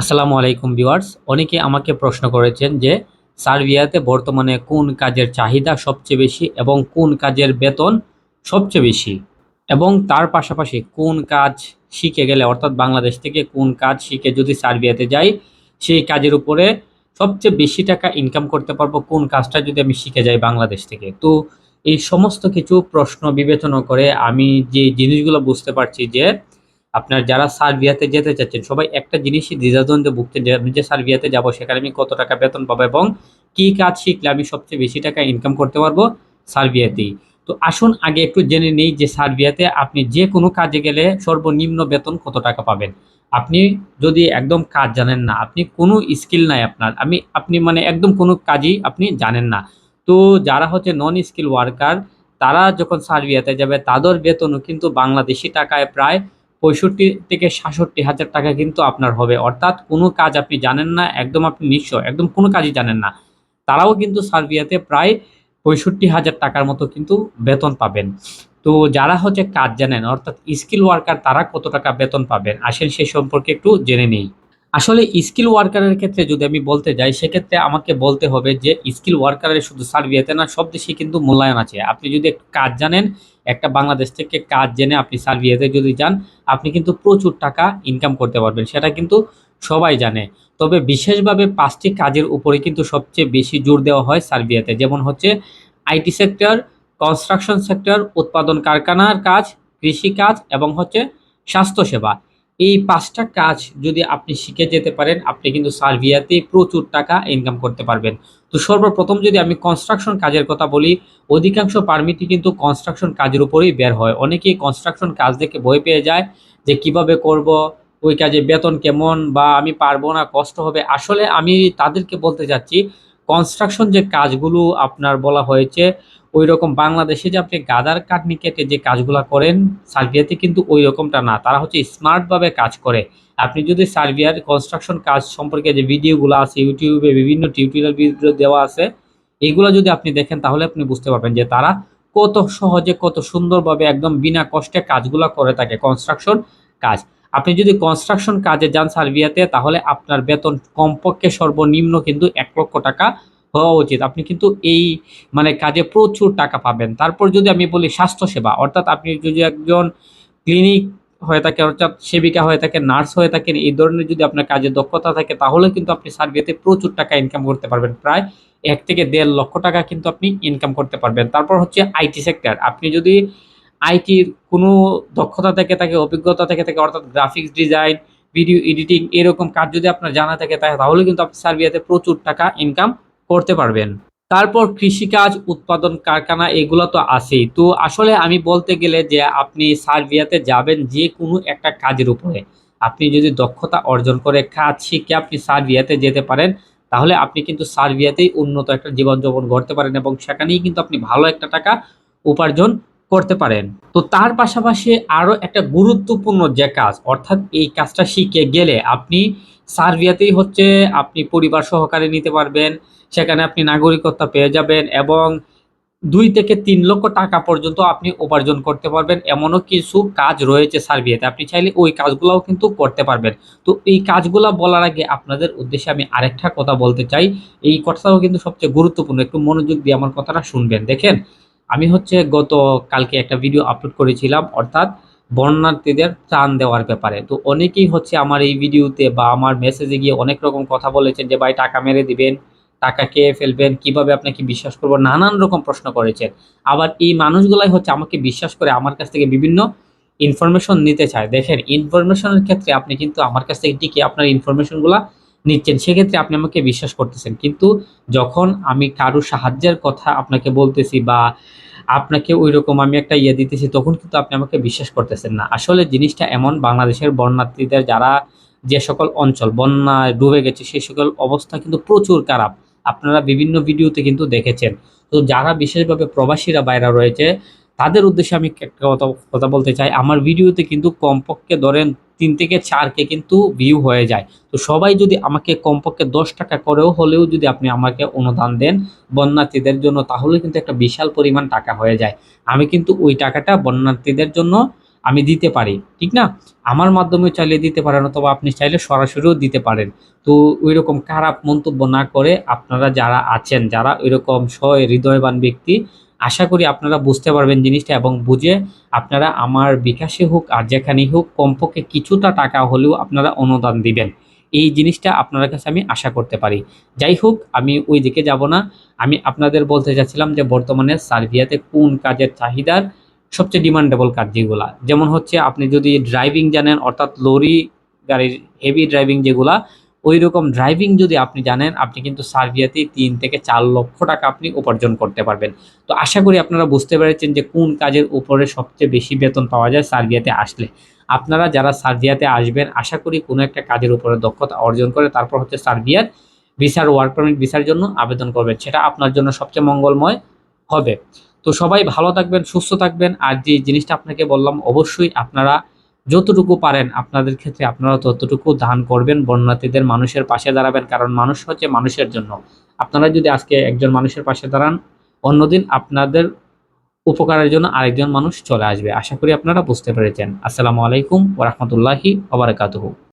আসসালামু আলাইকুম ভিউয়ার্স। অনেকে আমাকে প্রশ্ন করেছেন যে, সার্বিয়াতে বর্তমানে কোন কাজের চাহিদা সবচেয়ে বেশি এবং কোন কাজের বেতন সবচেয়ে বেশি? এবং তার পাশাপাশি কোন কাজ শিখে গেলে, অর্থাৎ বাংলাদেশ থেকে কোন কাজ শিখে যদি সার্বিয়াতে যাই, সেই কাজের উপরে সবচেয়ে বেশি টাকা ইনকাম করতে পারব কোন কাজটা যদি আমি শিখে যাই বাংলাদেশ থেকে? তো এই সমস্ত কিছু প্রশ্ন বিবেচনা করে আমি যে জিনিসগুলো বুঝতে পারছি যে আপনার যারা সার্বিয়াতে যেতে চাচ্ছেন, সবাই একটা জিনিসই দ্বিধাদ্বন্দ্বে ভুগছেন যে আমি যে সার্বিয়াতে যাব, সেখানে আমি কত টাকা বেতন পাবো এবং কী কাজ শিখলে আমি সবচেয়ে বেশি টাকা ইনকাম করতে পারব সার্বিয়াতেই। তো আসুন আগে একটু জেনে নেই যে সার্বিয়াতে আপনি যে কোনো কাজে গেলে সর্বনিম্ন বেতন কত টাকা পাবেন। আপনি যদি একদম কাজ জানেন না, আপনি কোনো স্কিল নাই আপনার, আমি, আপনি মানে একদম কোনো কাজই আপনি জানেন না। তো যারা হচ্ছে নন স্কিল ওয়ার্কার তারা যখন সার্বিয়াতে যাবে, তাদের বেতনও কিন্তু বাংলাদেশি টাকায় প্রায় পঁয়ষট্টি থেকে সাতষট্টি হাজার টাকা কিন্তু আপনার হবে। অর্থাৎ কোনো কাজ আপনি জানেন না, একদম আপনি নিঃস্ব একদম কোনো কাজই জানেন না। তারাও কিন্তু সার্বিয়াতে প্রায় পঁয়ষট্টি হাজার টাকার মতো কিন্তু বেতন পাবেন। তো যারা হচ্ছে কাজ জানেন, অর্থাৎ স্কিল ওয়ার্কার, তারা কত টাকা বেতন পাবেন? আসেন সে সম্পর্কে একটু জেনে নেই। আসলে স্কিল ওয়ার্কারের ক্ষেত্রে যদি আমি বলতে যাই, সেক্ষেত্রে আমাকে বলতে হবে যে স্কিল ওয়ার্কারের শুধু সার্বিয়াতে না, সব দেশেই কিন্তু মূল্যায়ন আছে। আপনি যদি কাজ জানেন, একটা বাংলাদেশ থেকে কাজ জেনে আপনি সার্বিয়াতে যদি যান, আপনি কিন্তু প্রচুর টাকা ইনকাম করতে পারবেন, সেটা কিন্তু সবাই জানে। তবে বিশেষভাবে পাঁচটি কাজের উপরে কিন্তু সবচেয়ে বেশি জোর দেওয়া হয় সার্বিয়াতে। যেমন হচ্ছে আইটি সেক্টর কনস্ট্রাকশন সেক্টর উৎপাদন কারখানার কাজ কৃষিকাজ এবং হচ্ছে স্বাস্থ্যসেবা। এই পাঁচটা কাজ যদি আপনি শিখে যেতে পারেন, আপনি কিন্তু সার্বিয়াতে প্রচুর টাকা ইনকাম করতে পারবেন। তো সর্বপ্রথম যদি আমি কনস্ট্রাকশন কাজের কথা বলি, অধিকাংশ পারমিটই কিন্তু কনস্ট্রাকশন কাজের উপরেই বের হয়। অনেকেই কনস্ট্রাকশন কাজ দেখে ভয় পেয়ে যায় যে কীভাবে করব, ওই কাজে বেতন কেমন বা আমি পারব না, কষ্ট হবে। আসলে আমি তাদেরকে বলতে চাচ্ছি কনস্ট্রাকশন যে কাজগুলো আপনার বলা হয়েছে ওই রকম বাংলাদেশে যে আপনি গাদার কাটনি কেটে যে কাজগুলো করেন, সার্বিয়াতে কিন্তু ওই রকমটা না। তারা হচ্ছে স্মার্টভাবে কাজ করে। আপনি যদি সার্বিয়ার কনস্ট্রাকশন কাজ সম্পর্কে যে ভিডিওগুলো আছে, ইউটিউবে বিভিন্ন টিউটোরিয়াল ভিডিও দেওয়া আছে, এগুলো যদি আপনি দেখেন, তাহলে আপনি বুঝতে পারবেন যে তারা কত সহজে, কত সুন্দরভাবে একদম বিনা কষ্টে কাজগুলো করে থাকে কনস্ট্রাকশন কাজ। আপনি যদি কনস্ট্রাকশন কাজে যান সার্বিয়াতে, তাহলে আপনার বেতন কমপক্ষে সর্বনিম্ন কিন্তু এক লক্ষ টাকা হওয়া উচিত। আপনি কিন্তু এই মানে কাজে প্রচুর টাকা পাবেন। তারপর যদি আমি বলি স্বাস্থ্যসেবা, অর্থাৎ আপনি যদি একজন ক্লিনিক হয়ে থাকে অর্থাৎ সেবিকা হয়ে থাকে নার্স হয়ে থাকেন, এই ধরনের যদি আপনার কাজে দক্ষতা থাকে, তাহলে কিন্তু আপনি সার্বিয়াতে প্রচুর টাকা ইনকাম করতে পারবেন। প্রায় এক থেকে দেড় লক্ষ টাকা কিন্তু আপনি ইনকাম করতে পারবেন। তারপর হচ্ছে আইটি সেক্টর। আপনি যদি আইটির কোনো দক্ষতা থেকে থাকে, অভিজ্ঞতা থেকে থাকে, অর্থাৎ গ্রাফিক্স ডিজাইন ভিডিও এডিটিং এরকম কাজ যদি আপনার জানা থাকে, তাহলে কিন্তু আপনি সার্বিয়াতে প্রচুর টাকা ইনকাম করতে পারবেন। তারপর কৃষিকাজ, উৎপাদন, কারখানা এগুলো তো আছেই। তো আসলে আমি বলতে গেলে যে আপনি সার্বিয়াতে যাবেন যে কোনো একটা কাজের উপরে। আপনি যদি দক্ষতা অর্জন করে কাজ শিখে আপনি সার্বিয়াতে যেতে পারেন, তাহলে আপনি কিন্তু সার্বিয়াতেই উন্নত একটা জীবনযাপন গড়তে পারেন এবং সেখানেই কিন্তু আপনি ভালো একটা টাকা উপার্জন করতে পারেন। তো তার পাশাপাশি আরও একটা গুরুত্বপূর্ণ যে কাজ, অর্থাৎ এই কাজটা শিখে গেলে আপনি সার্বিয়াতেই হচ্ছে আপনি পরিবার সহকারে নিতে পারবেন, সেখানে আপনি নাগরিকত্ব পেয়ে যাবেন এবং দুই থেকে তিন লক্ষ টাকা পর্যন্ত আপনি উপার্জন করতে পারবেন। এমনও কিছু কাজ রয়েছে সার্বিয়াতে, আপনি চাইলে ওই কাজগুলোও কিন্তু করতে পারবেন। তো এই কাজগুলো বলার আগে আপনাদের উদ্দেশ্যে আমি আরেকটা কথা বলতে চাই। এই কথাটাও কিন্তু সবচেয়ে গুরুত্বপূর্ণ, একটু মনোযোগ দিয়ে আমার কথাটা শুনবেন। দেখেন আমি হচ্ছে গত কালকে একটা ভিডিও আপলোড করেছিলাম, অর্থাৎ বন্যার্থীদের ত্রাণ দেওয়ার ব্যাপারে। তো অনেকেই হচ্ছে আমার এই ভিডিওতে বা আমার মেসেজে গিয়ে অনেক রকম কথা বলেছেন যে, ভাই, টাকা মেরে দিবেন, টাকা খেয়ে ফেলবেন, কীভাবে আপনাকে বিশ্বাস করব? নানান রকম প্রশ্ন করেছেন। আবার এই মানুষগুলাই হচ্ছে আমাকে বিশ্বাস করে আমার কাছ থেকে বিভিন্ন ইনফরমেশন নিতে চায়। দেখেন ইনফরমেশনের ক্ষেত্রে আপনি কিন্তু আমার কাছ থেকে টিকে আপনার ইনফরমেশনগুলো নিচ্ছেন, সেক্ষেত্রে আপনি আমাকে বিশ্বাস করতেছেন। কিন্তু যখন আমি কারও সাহায্যের কথা আপনাকে বলতেছি বা আপনাকে ওই রকম আমি একটা ইয়ে দিতেছি, তখন কিন্তু আপনি আমাকে বিশ্বাস করতেছেন না। আসলে জিনিসটা এমন, বাংলাদেশের বন্যার্থীদের যারা যে সকল অঞ্চল, বন্যায় ডুবে গেছে, সেই সকল অবস্থা কিন্তু প্রচুর খারাপ। আপনারা বিভিন্ন ভিডিওতে কিন্তু দেখেছেন। তো যারা বিশেষভাবে প্রবাসীরা বাইরে রয়েছে তাদের উদ্দেশ্যে আমি একটা কথা কথা বলতে চাই। আমার ভিডিওতে কিন্তু কমপক্ষে ধরেন তিন থেকে চারকে কিন্তু ভিউ হয়ে যায়। তো সবাই যদি আমাকে কমপক্ষে দশ টাকা করেও হলেও যদি আপনি আমাকে অনুদান দেন বন্যার্থীদের জন্য, তাহলে কিন্তু একটা বিশাল পরিমাণ টাকা হয়ে যায়। আমি কিন্তু ওই টাকাটা বন্যার্থীদের জন্য আমি দিতে পারি, ঠিক না? আমার মাধ্যমে চাইলে দিতে পারেন অথবা আপনি চাইলে সরাসরিও দিতে পারেন। তো ওই রকম খারাপ মন্তব্য না করে আপনারা যারা আছেন, যারা ওই রকম হৃদয়বান ব্যক্তি আশা করি আপনারা বুঝতে পারবেন জিনিসটা এবং বুঝে আপনারা আমার বিকাশে হোক আর যেখানেই হোক, কমপক্ষে কিছুটা টাকা হলেও আপনারা অনুদান দিবেন। এই জিনিসটা আপনার কাছে আমি আশা করতে পারি। যাই হোক, আমি ওই দিকে যাব না। আমি আপনাদের বলতে চাচ্ছিলাম যে বর্তমানে সার্বিয়াতে কোন কাজের চাহিদার সবচেয়ে ডিমান্ডেবল কাজ যেগুলা? যেমন হচ্ছে আপনি যদি ড্রাইভিং জানেন, অর্থাৎ লরি, গাড়ির হেভি ড্রাইভিং যেগুলা ওই রকম ড্রাইভিং যদি আপনি জানেন, আপনি কিন্তু সার্বিয়াতে তিন থেকে চার লক্ষ টাকা আপনি উপার্জন করতে পারবেন। তো আশা করি আপনারা বুঝতে পেরেছেন যে কোন কাজের উপরে সবচেয়ে বেশি বেতন পাওয়া যায় সার্বিয়াতে আসলে। আপনারা যারা সার্বিয়াতে আসবেন, আশা করি কোনো একটা কাজের উপরে দক্ষতা অর্জন করে তারপর হচ্ছে সার্বিয়ার ভিসার ওয়ার্ক পারমিট ভিসার জন্য আবেদন করবেন। সেটা আপনার জন্য সবচেয়ে মঙ্গলময় হবে। তো সবাই ভালো থাকবেন, সুস্থ থাকবেন। আর যে জিনিসটা আপনাকে বললাম, অবশ্যই আপনারা যতটুকু পারেন আপনাদের ক্ষেত্রে আপনারা ততটুকু দান করবেন বন্যার্থীদের মানুষের পাশে দাঁড়াবেন, কারণ মানুষ হচ্ছে মানুষের জন্য। আপনারা যদি আজকে একজন মানুষের পাশে দাঁড়ান, অন্যদিন আপনাদের উপকারের জন্য আরেকজন মানুষ চলে আসবে। আশা করি আপনারা বুঝতে পেরেছেন। আসসালামু আলাইকুম ওরহমতুল্লাহি ওবরাকাতুহু